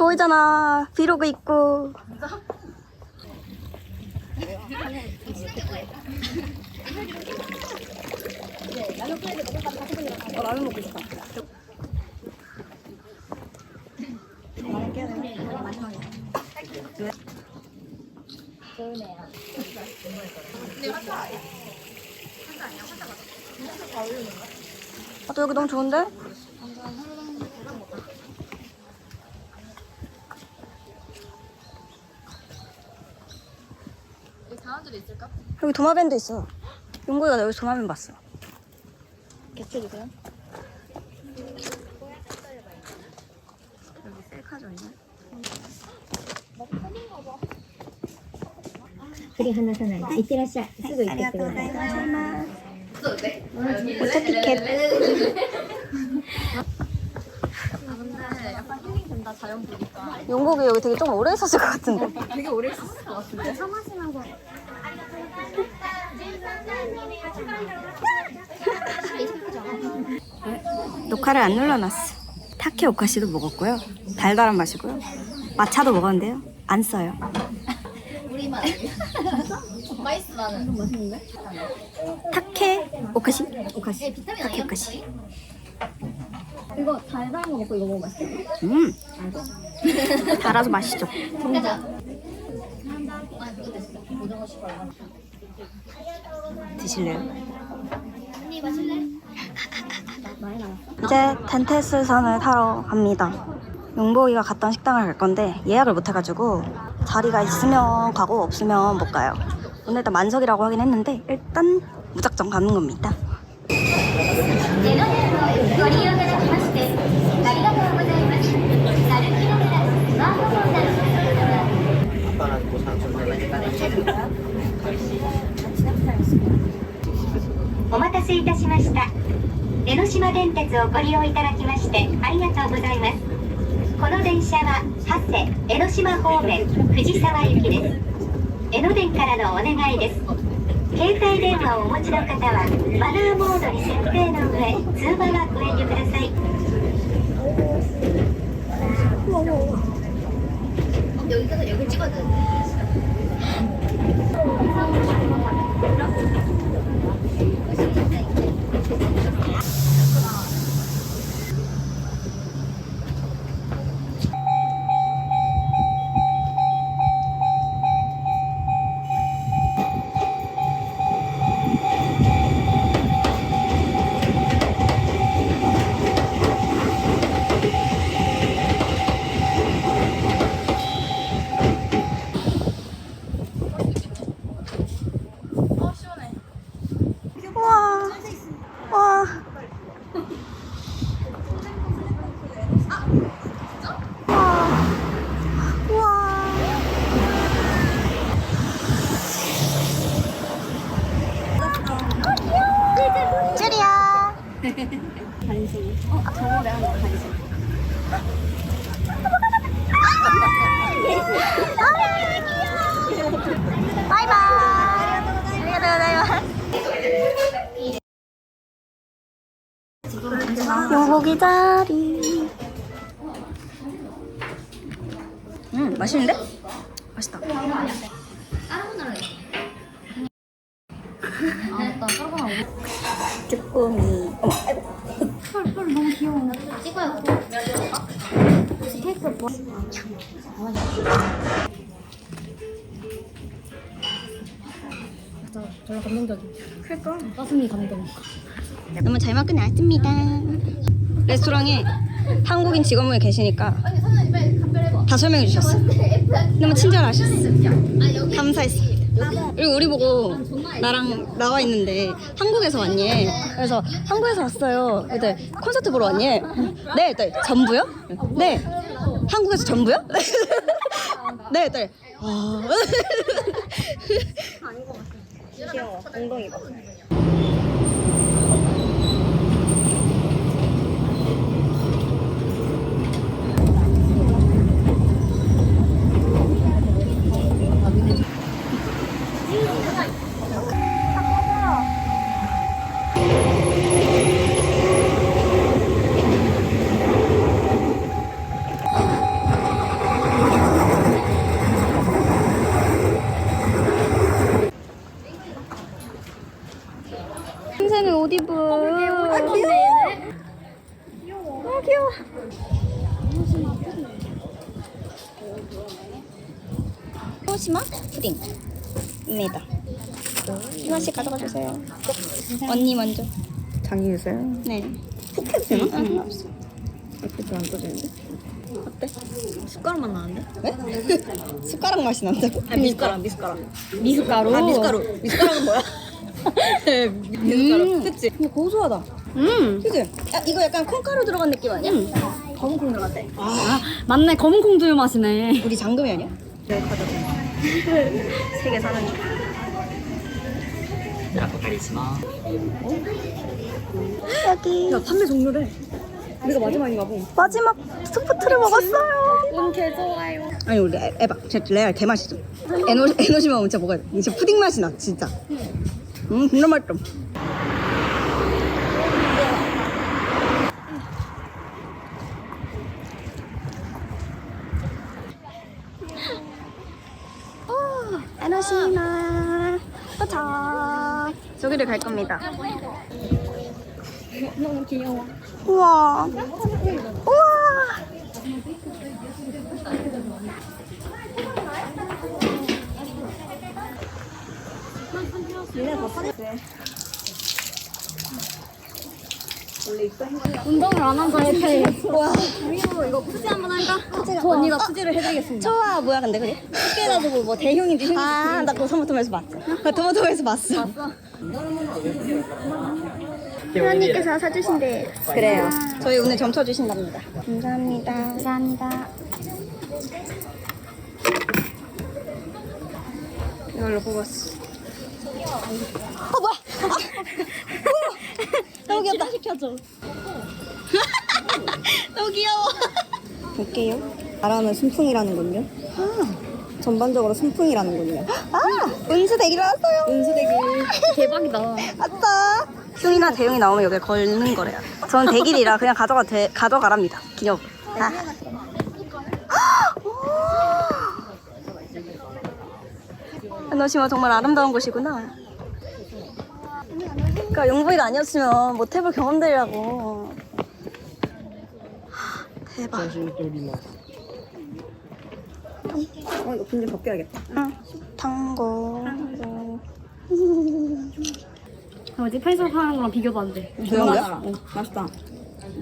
거기잖아. 브이로그 있고. 어, 라면 먹고 싶다. 아, 또 여기 너무 좋은데? 도마뱀도 있을까? 여기 도마뱀도 있어. 용구이가 나 여기 도마뱀 봤어. 개체주세요. 여기 셀카존 있네. 그리 하나 사나이. 이때라시아 쓰고 있겠어요. 아, 어차피 개. 아 근데 약간 힐링 된다 자연 보니까. 용국이 여기 되게 좀 오래 있었을 것 같은데. 되게 오래 있었을 것 같은데. 차 마시면서 녹화를 안 눌러놨어. 타케 오카시도 먹었고요. 달달한 맛이고요. 마차도 먹었는데요. 안 써요. 우리만 맛있어 나는 맛있는데? 타케 오카시? 오카시. 네, 비타민 타케? 오카시. 이거 달달한 거 먹고 이거 먹으면 맛있어 음. 달아서 맛있죠. 씹어 드실래요? 언니 마실래? 이제 덴테스선을 타러 갑니다. 용보이가 갔던 식당을 갈 건데 예약을 못 해가지고 자리가 있으면 가고 없으면 못 가요. 오늘 일단 만석이라고 하긴 했는데 일단 무작정 가는 겁니다. せいたしました。江ノ島電鉄をご利用いただきましてありがとうございます。この電車は長谷江ノ島方面藤沢行きです。江ノ電からのお願いです。携帯電話をお持ちの方はマナーモードに設定の上通話はご遠慮ください。ください。 용고기 자리. 음, 맛있는데? 맛있다. 아 쭈꾸미. 어머, 찍어요 스테이크 뭐 진짜 별로 감동적이야 그럴까? 가슴이 감동 너무 잘 먹고 나왔습니다. 레스토랑에 한국인 직원분이 계시니까 다 설명해 주셨어. 너무 친절하셨어. 감사했습니다. 그리고 우리 보고 나랑 나와 있는데 한국에서 왔니? 그래서 한국에서 왔어요. 그때 콘서트 보러 왔니? 네, 네. 전부요? 네. 한국에서 전부요? 네, 네. 아. 귀여워. 엉덩이 봐. 인생은 옷 입은. 아, 귀여워. 아, 귀여워. 호시마 푸딩입니다. 하나씩 가져가 주세요. 언니 먼저. 장이 유세요? 네. 푹해도 되나? 응, 상관없어. 이렇게 안 떠지는데? 어때? 숟가락 맛 나는데? 네? 숟가락 맛이 난다고? 아 미숫가락 미숫가락 미숫가루. 아 미숫가루 미숫가락은 뭐야? 음. 음. 그치? 근데 고소하다. 음. 그치? 야, 이거 약간 콩가루 들어간 느낌 아니야? 음. 검은 콩 들어갔대. 아, 맞네. 검은 콩두유 맛이네. 우리 장금이 아니야? 네, 가져. 세개 사는 중. 야, 가리지마. 어? 여기. 야, 판매 종료래. 우리가 마지막인가 봐. 마지막 스포트를 먹었어요. 운 개 좋아요. 아니 우리 에바, 진짜 레알 개맛이죠. 에너지 에너지만 진짜 먹어야 돼. 진짜 푸딩 맛이 나 진짜. 음. 음 진짜 맛있어. 오, 에노시마 도착. 저기를 갈 겁니다. 너무 귀여워. 우와. 운동을 안한 자의 패와 우리도 이거 푸지 한번 할까? 푸지가 언니가 푸지를 해드리겠습니다 좋아 뭐야 근데 그게? 해가지고 뭐 대형인지 흉인지 아나 그거 토마토에서 봤어. 나 토마토에서 봤어. 회원님께서 사주신대. 그래요. 저희 오늘 점쳐 주신답니다. 감사합니다. 감사합니다. 이걸로 뽑았어. 어 뭐야? 아, 우와. 너무 귀엽다. 시켜줘. 너무 귀여워. 볼게요. 나라는 순풍이라는군요. 아. 전반적으로 순풍이라는군요. 아, 은수대기 나왔어요. 은수대기. 대박이다 아싸. 흉이나 대흉이 나오면 여기 걸는 거래요. 저는 대길이라 그냥 가져가 돼, 가져가랍니다. 기념. 아. 너시마 정말 아름다운 곳이구나. 그러니까 용부이가 아니었으면 못 해볼 경험들이라고. 대박. 어 이거 분좀 벗겨야겠다 응. tango. 어제 펜서 파는 거랑 비교도 안돼 그런 거야? 응, 맛있다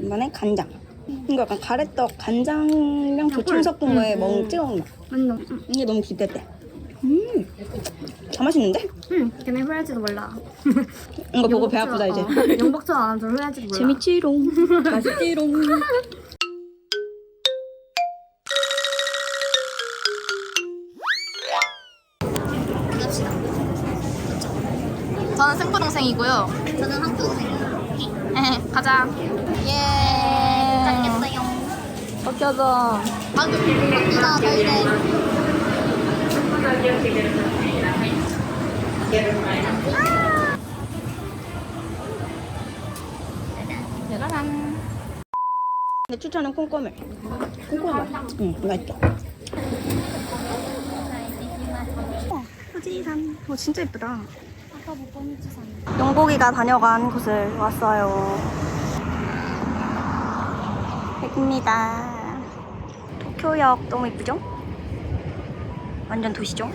이번엔 간장. 이거 약간 가래떡 간장이랑 조청 섞은 거에 멍 찍어 먹는 거. 완전 응, 이게 너무 기대돼. 음, 다 맛있는데? 응 걔네 후회할지도 몰라 이거 보고 배 아프다 이제. 영박처럼 안 하면 후회할지도 몰라 재밌지롱. 맛있지롱. 저는 생포 동생이고요. 저는 학교 동생이에요. 가자. 예. 잘겠어요. 벗겨져. 방금 이나 저희는 내 추천은 콩고물. 콩고물. 응, 맛있다. 후지산. 오, 진짜 예쁘다. 아까 못본 주산. 용복이가 다녀간 곳을 왔어요. 여기입니다. 도쿄역 너무 예쁘죠? 완전 도시죠?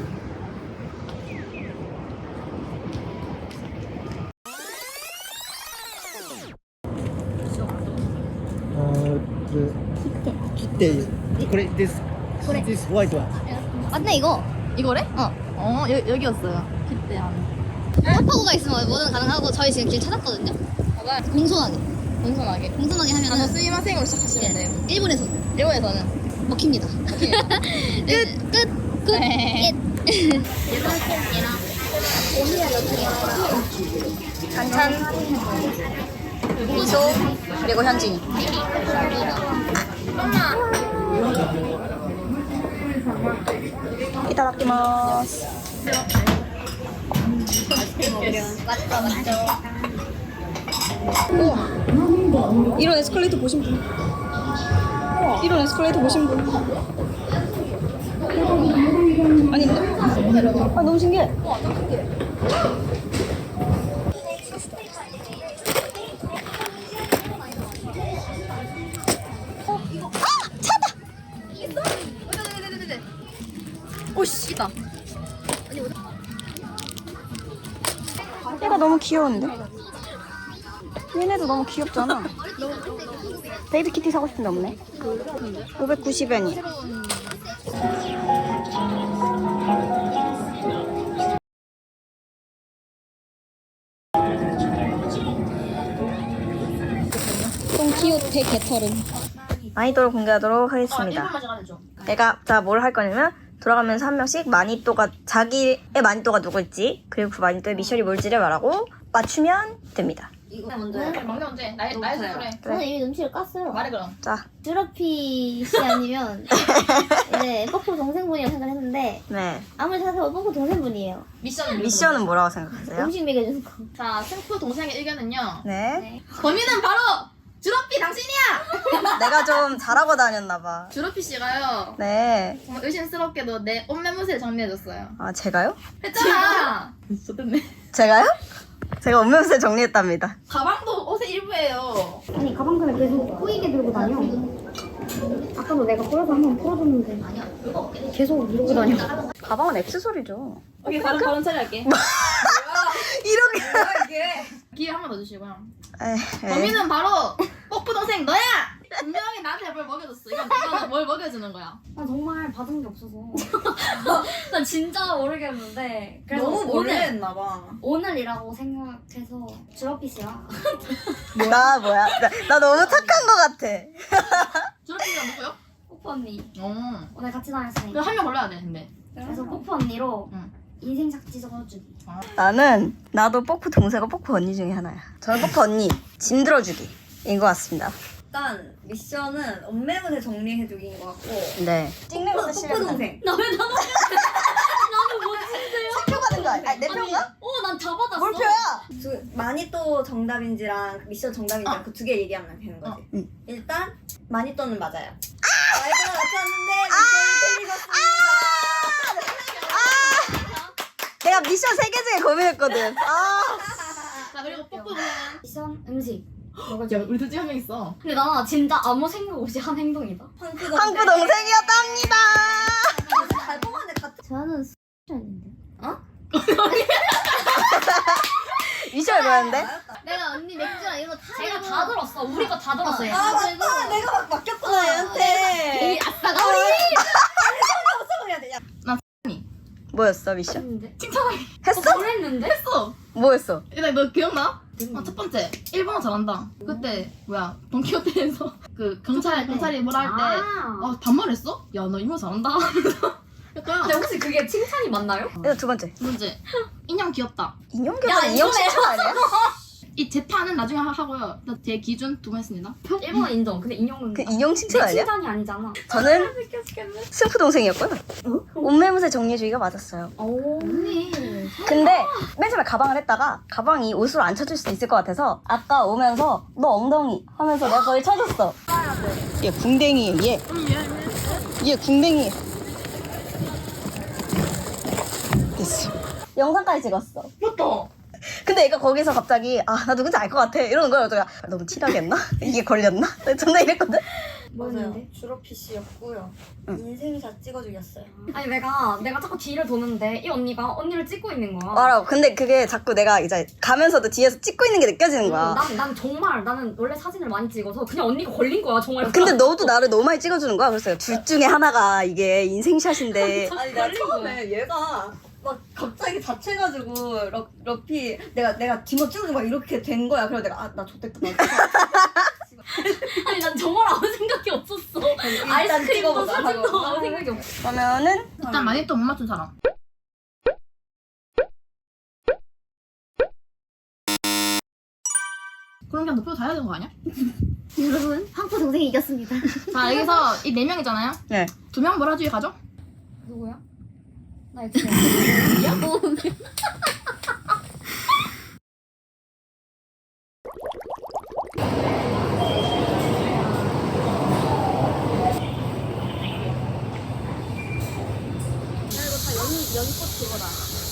어, 그, 그래, this, this white one. 맞네 이거. 이거래? 어. 어 여, 여기였어요. 기대 안. 파고가 있으면 뭐든 가능하고 저희 지금 길 찾았거든요. 공손하게. 공손하게. 공손하게 하면은 쓰이마생으로 시작하시면 예. 돼요. 일본에서. 일본에서는 먹힙니다. 네. 끝. 끝. 끝. 네. 예. 찬찬, 미소, 그리고 현진이. 이따다키마스. 우와. 이런 에스컬레이터 보신 분? 이런 에스컬레이터 보신 분? 아닌데? 아 너무 신기해. 오씨 있다. 얘가 너무 귀여운데? 얘네도 너무 귀엽잖아. 베이비 키티 사고 싶은데 없네. 590엔이. 키호테 개털은. 마니또를 공개하도록 하겠습니다. 내가 자 뭘 할 거냐면 돌아가면서 한 명씩 마니또가 자기의 마니또가 누굴지 그리고 그 마니또의 미션이 뭘지를 말하고 맞추면 됩니다. 막내 언제? 나이 나이 그래. 저는 이미 눈치를 깠어요. 말해 그럼. 자, 드러피 씨 아니면 이제 뽀뽀 동생분이라고 생각했는데 네 아무리 생각해도 뽀뽀 동생분이에요. 미션은 미션은 뭐라고 생각하세요? 음식 먹여주는 거. 자 승프 동생의 의견은요. 네 범인은 바로 주로피 당신이야. 내가 좀 잘하고 다녔나 봐. 주로피 씨가요. 네. 정말 의심스럽게도 내 옷매무새를 정리해줬어요. 아 제가요? 했잖아. 좋겠네. 제가요? 제가 운명세 정리했답니다. 가방도 옷의 일부예요. 아니 가방끈을 계속 꼬이게 들고 다녀. 아까도 내가 끌어서 한번 풀어줬는데 계속 이러고 다녀. 가방은 액세서리죠. 오케이 다른 다른 차례 할게. 이렇게. 기회 한 번 더 주시고요. 에이. 범인은 바로 뽀뽀 동생 너야. 분명히 나한테 뭘 먹여줬어. 이건 내가 뭘 먹여주는 거야. 난 정말 받은 게 없어서. 난 진짜 모르겠는데. 그래서 너무 오늘 몰래 했나 봐. 오늘이라고 생각해서 씨랑 나 뭐야? 나, 나 너무 착한 것 같아. 주로피 씨가 누구요? 뽀뽀 언니 어. 오늘 같이 다녔으니까. 한명 골라야 돼 근데. 그래서 뽀뽀 언니로 응. 인생 삭제 적어주기. 나는 나도 뽀프 동생과 뽀프 언니 중에 하나야. 저는 뽀프 언니 짐 들어주기 인 것 같습니다. 일단 미션은 엄매문에 정리해두기인 것 같고 네. 찍는 것도 뽀뽀 동생 나왜 나도 표 받은 거 아니야? 아니, 내 표인가? 어난 다 받았어. 뭘 표야? 두, 마니또 정답인지랑 그 미션 정답인지랑 그 두 개 얘기하면 되는 거지 어, 응. 일단 마니또는 맞아요 말보다 맞췄는데 미션이 틀리셨습니다 내가 미션 세 개 중에 고민했거든. 아. 자 그리고 뽀뽀 동생. 미션 음식. 야 우리 둘 중에 한명 있어. 근데 나 진짜 아무 생각 없이 한 행동이다. 황크 황구 동생이었답니다. 잘 뽑았는데 같은 저는 수였는데. 미션이 뭐였는데? 내가 언니 맥주랑 이거 다 제가 다 들었어. 우리 거 다 들었어. 얘. 아 맞다 내가 막 맡겼구나 얘한테 아싸가 우리. 야. 뭐였어 미션? 했는데. 칭찬하게 했어? 뭘 했는데? 했어. 뭐였어? 일단 너 기억나? 아, 첫 번째 일본어 잘한다. 그때 뭐야 돈키호테에서 그 경찰 경찰이 뭐라 할 때 아. 아, 반말했어? 야 너 일본어 잘한다. 약간 근데 혹시 그게 칭찬이 맞나요? 이거 두 번째. 문제 인형 귀엽다. 인형 교사 인형 칭찬 아니야? 이 재판은 나중에 하- 하고요. 일단 제 기준 두 번 했습니다. 일본어 인정. 근데 인형은 그 인형 칭찬 내 아니야? 칭찬이 아니잖아. 저는 스프 동생이었고요. 옷매무새 정리해주기가 맞았어요. 오. 언니. 근데 맨 처음에 가방을 했다가 가방이 옷으로 안 쳐줄 수 있을 것 같아서 아까 오면서 너 엉덩이 하면서 내가 거기 쳐줬어. 얘 궁뎅이 얘. 얘 궁뎅이. 됐어. 영상까지 찍었어. 맞다. 근데 얘가 거기서 갑자기 아 나 누군지 알 것 같아 이러는 거야. 그래서 내가 너무 티나겠나? 이게 걸렸나? 존나 이랬거든. 맞아요 주로 PC였고요 인생샷 찍어주겠어요 아니 내가 내가 자꾸 뒤를 도는데 이 언니가 언니를 찍고 있는 거야. 알아. 근데 그게 자꾸 내가 이제 가면서도 뒤에서 찍고 있는 게 느껴지는 거야. 난, 난 정말 나는 원래 사진을 많이 찍어서 그냥 언니가 걸린 거야 정말. 근데 너도 나를 너무 많이 찍어주는 거야. 그래서 둘 중에 하나가 이게 인생샷인데 아니 나 처음에 얘가 막 갑자기 다쳐가지고 러, 러피 내가 내가 뒤로 쭉막 이렇게 된 거야. 그래서 내가 아나 좋댔다. 아니 난 정말 아무 생각이 없었어. 아이스크림도 찍어보자 사진도 하고. 아무 생각이 없어. 그러면은 일단 많이 또못 맞춘 사람. 그럼 그냥 높여 다해야 되는 거 아니야? 여러분 황포 동생이 이겼습니다. 자 여기서 이 네 명이잖아요. 네. 두 명 몰아주기 가죠? 누구야? 나 진짜.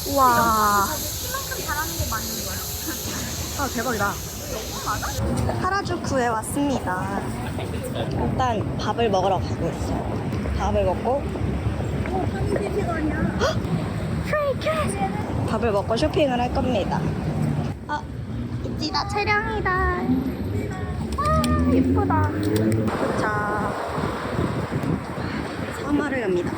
우와. 아 대박이다. 하라주쿠에 왔습니다. 일단 밥을 먹으러 가고 있어요. 밥을 먹고 헉! 밥을 먹고 쇼핑을 할 겁니다. 아, 이지다 차량이다. 아, 예쁘다. 자, 사마를 갑니다.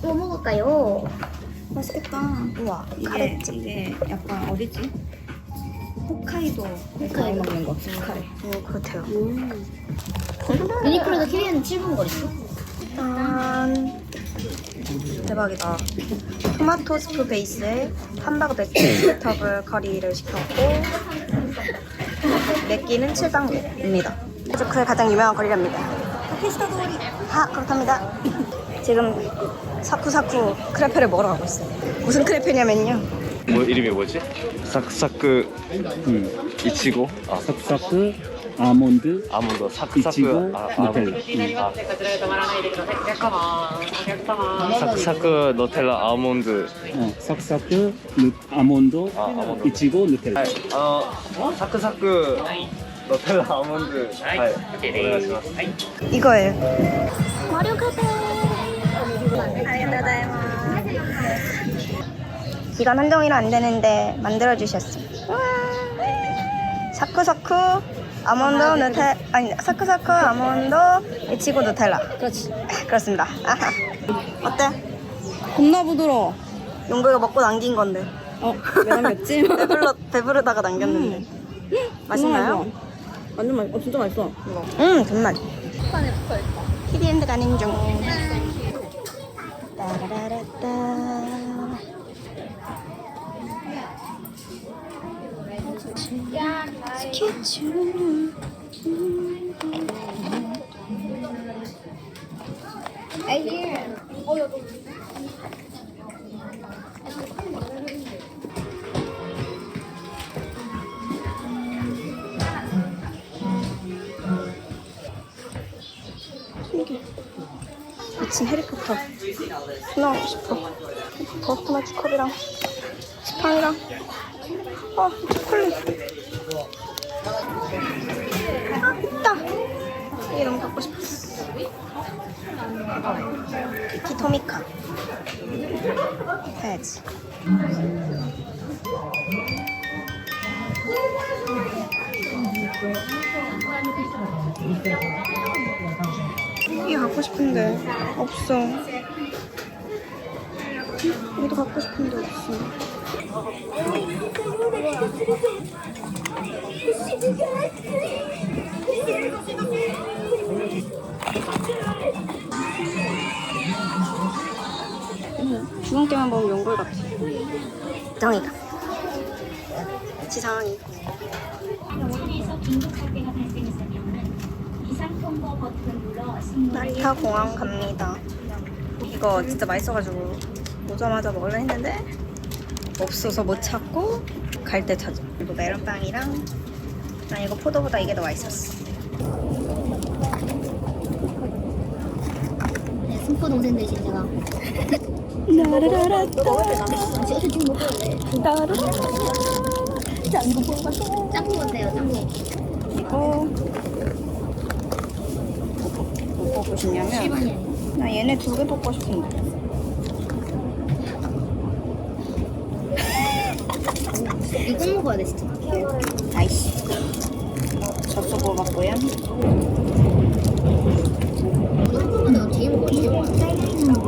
뭐 먹을까요? 맛있겠다. 우와, 이게, 이게 약간 어디지? 홋카이도 홋카이 먹는 거. 홋카이. 어, 그렇대요. 유니클로도 키위는 7분 거리죠? 짠. 대박이다. 토마토 스프 베이스에 함바그 베지터블 커리를 시켰고 맵기는 7단계입니다. 그의 가장 유명한 거리랍니다. 페스타도리. 아, 그렇답니다. 지금 사쿠사쿠 크레페를 먹으러 가고 있어요. 무슨 크레페냐면요. 뭐 이름이 뭐지? 사크사크 음, 이치고 아 사크사크 아몬드 아몬드 사크사크 이치고 아. 아, 아몬드 어, 사크사크 누, 아몬드 아 누텔라. 어 사크사크 너텔라 아몬드 하이 오네가시마스 이거예요. 마리오 카페. 아리가토다이마. 기간 한정이라 안 되는데 만들어 주셨어. 와. 사쿠사쿠 아몬드 누텔 아니 사쿠사쿠 아몬드 이치고 누텔라. 그렇지. 그렇습니다. 아하. 어때? 겁나 부드러워. 용구가 먹고 남긴 건데. 어, 왜 남겼지? 배불러 배부르다가 남겼는데. 맛있나요? 완전 맛, 어 진짜 맛있어. 음, 정말. 키디엔드 가는 중. 따라라라따. 스케줄. 미친 해리포 이게 너무 갖고 싶었어. 키토미카. 해야지. 이게 갖고 싶은데 없어. 이것도 갖고 싶은데 없어. 게만 보면 연골 같아. 정이가. 지상이. 나리타 공항 갑니다. 이거 진짜 맛있어가지고 오자마자 먹으려 했는데 없어서 못 찾고 갈 때 찾아. 그리고 메론빵이랑 난 이거 포도보다 이게 더 맛있었어. 네, 승포 동생 대신 제가 나라라라따 제가 지금 먹을래. 나라라라 짱구 어때요, 짱구? 이거 뭐 먹고 싶냐면 7번이에요. 나 얘네 두 개 먹고 싶은데 이거 꼭 먹어야 돼, 진짜. 아이씨 보면 먹었고요. 내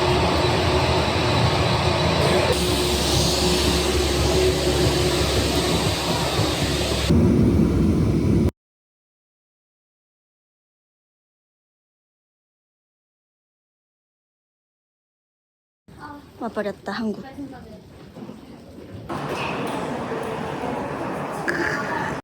와버렸다 한국.